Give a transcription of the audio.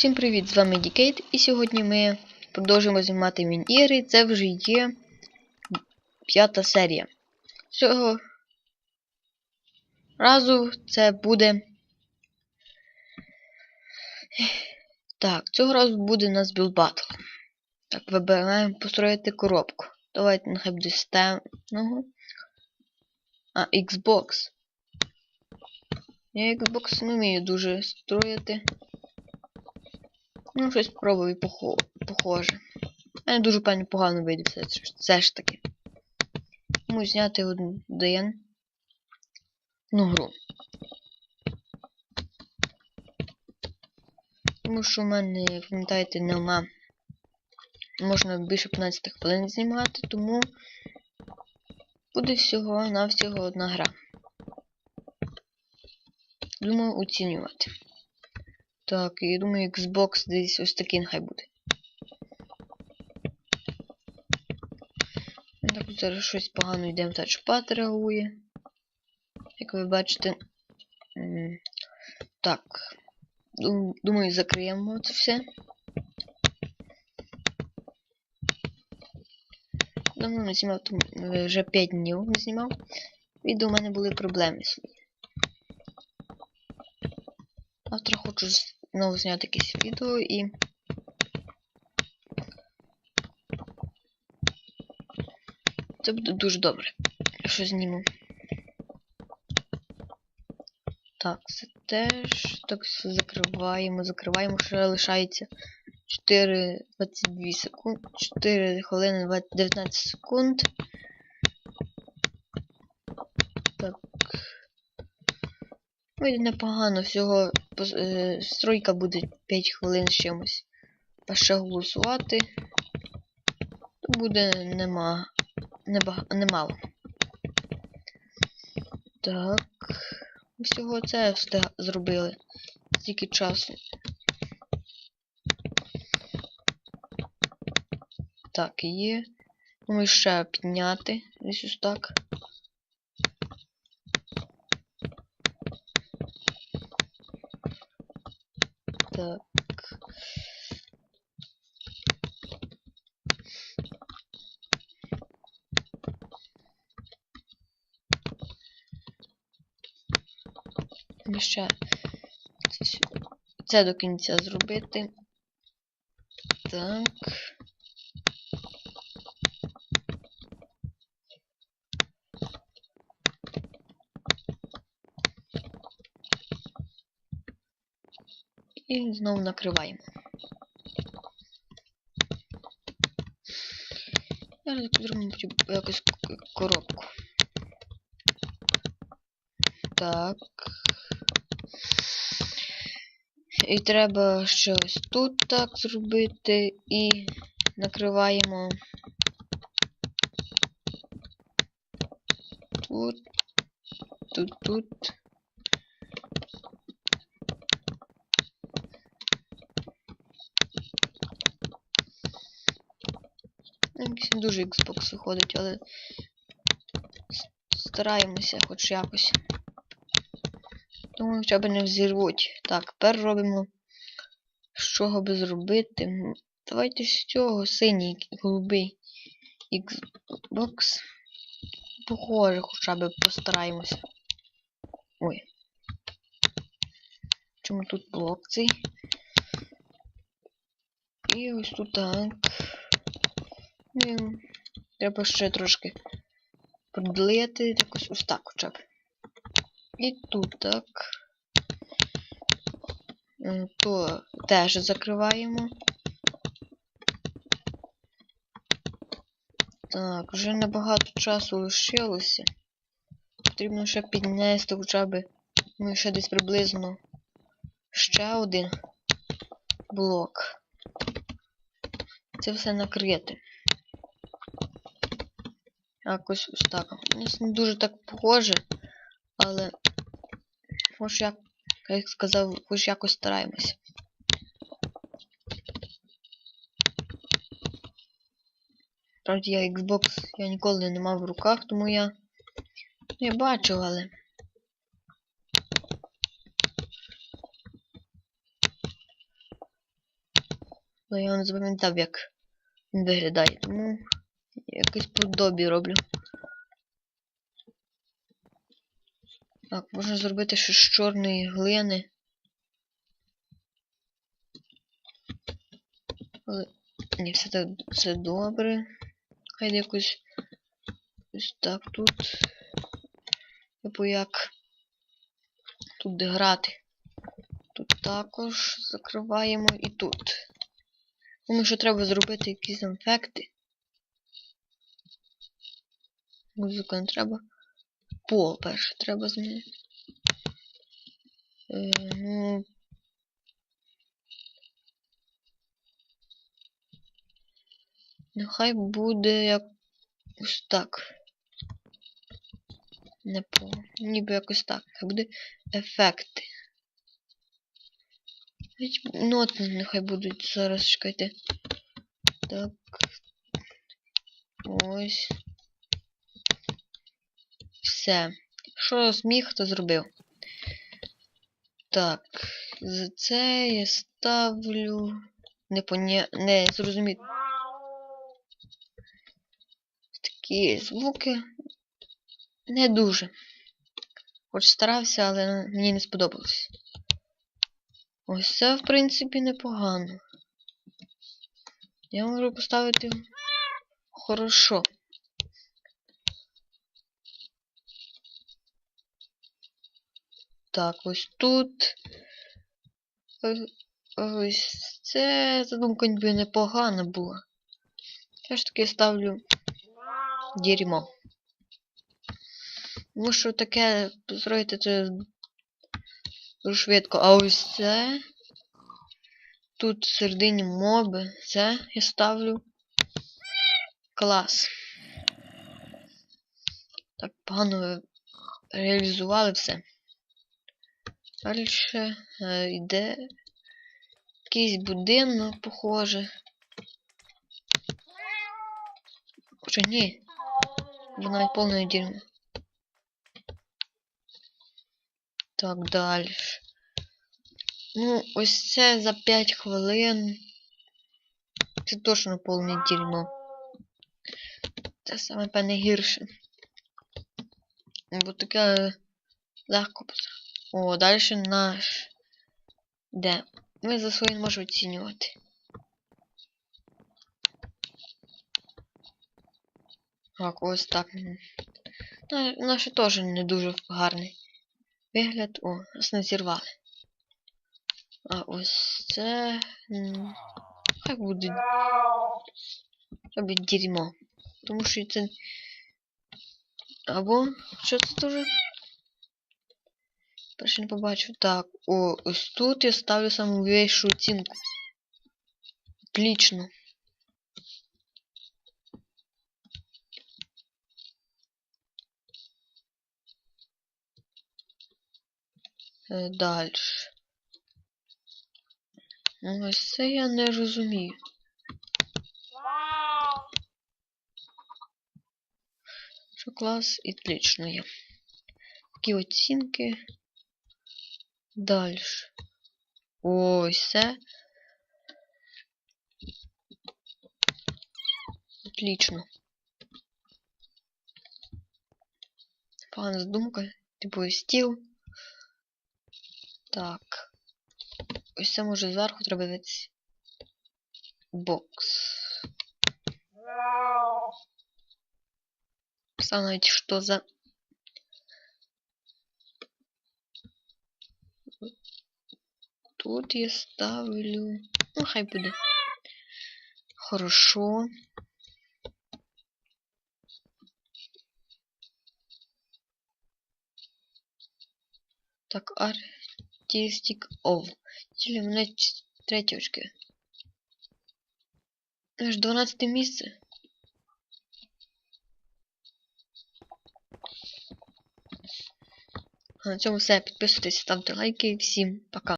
Всім привіт! З вами Дікейт, і сьогодні ми продовжуємо знімати міні-ігри. Це вже є п'ята серія. Цього разу це буде. Так, цього разу буде у нас Battle. Так, вибираємо построїти коробку. Давайте нехай буде стемного. А, Xbox. Я Xbox не вмію дуже строїти. Ну, щось спробую похо... похоже. А не дуже певно погано вийде все, все ж таки. Тому зняти один ну, гру. Тому що в мене, пам'ятаєте, нема. Можна більше 15 хвилин знімати, тому буде всього навсього одна гра. Думаю, оцінювати. Так, я думаю, Xbox десь ось такий нехай буде. Так, зараз щось погано йде в тачпад реагує. Як ви бачите. Так. Думаю, закриємо це все. Давно не знімав, тому вже 5 днів не знімав. Відео у мене були проблеми свої. Завтра хочу знову зняти якесь відео і. Це буде дуже добре, якщо зніму. Так, це теж так все закриваємо, закриваємо, ще лишається 4,22 секунд. 4 хвилини 19 секунд. Так. Вийде непогано, всього е, стройка буде 5 хвилин з чимось. А ще голосувати. Буде нема. Небага, немало. Так. Всього це встиг зробили. Стільки часу. Так, є. Думаю, ще підняти. Десь ось так. Так. Ще це, до кінця зробити. Так. І знову накриваємо. Зараз зробимо якусь коробку. Так. І треба щось тут так зробити і накриваємо тут, тут, тут. Якийсь не дуже Xbox виходить, але стараємося хоч якось. Думаю, хоча б не взірвуть. Так, тепер робимо. Чого би зробити? Давайте з цього синій голубий Xbox. Похоже, хоча б постараємося. Ой. Чому тут блок цей? І ось тут так. Треба ще трошки продлити, якось ось так хоча б. І тут так. То теж закриваємо. Так, вже небагато часу лишилося. Потрібно ще піднести хоча б, ну, ще десь приблизно ще один блок. Це все накрити. Якось ось так. Не дуже так похоже, але хоч як, як сказав, хоч якось стараємося. Правда, я Xbox я ніколи не мав в руках, тому я не бачив, але Але я не запам'ятав, як він виглядає, тому якось подобі роблю. Так, можна зробити щось з чорної глини. Але ні, все так все добре. Хай якось ось так тут. Типу як тут де грати. Тут також закриваємо і тут. Тому що треба зробити якісь ефекти. Музику не треба. Пол перше треба змінити. Е, ну. Нехай буде як ось так. Не по. Ніби якось так. Нехай буде ефекти. Ноти нехай будуть зараз чекайте. Так. Ось. Все. Що зміг, то зробив. Так. За це я ставлю. Не поня... Не зрозуміти. Такі звуки. Не дуже. Хоч старався, але мені не сподобалось. Ось це, в принципі, непогано. Я можу поставити хорошо. Так, ось тут. Ось це задумка ніби непогана була. Все ж таки ставлю дерьмо. Тому що таке зробити це швидко. А ось це. Тут середині моби. Це я ставлю клас. Так погано реалізували все. Далі е, йде якийсь будинок, похоже. Хоча ні. Бо навіть повне дерьмо. Так, далі. Ну, ось це за 5 хвилин. Це точно повне дерьмо. Це саме певне гірше. Бо таке легко О, далі наш. Де? Ми за свої можемо оцінювати. Так, ось так. Наш теж не дуже гарний. Вигляд, о, нас не зірвали. А ось це. Хай буде. Робить дерьмо. Тому що це. Або що це дуже? Перше не побачу. Так, о, ось тут я ставлю саму вищу оцінку. Отлично. Далі. Ну, ось це я не розумію. Що клас і є. Такі оцінки. Далі. Ось це. Отлично. Погана задумка. Типу стіл. Так. Ось це може зверху треба дивитися. Бокс. Сам навіть що за... Тут я ставлю... Ну, хай буде. Хорошо. Так, Artistic Of. Тілі мене третє очки. Аж 12 місце. На цьому все. Підписуйтесь, ставте лайки. Всім пока.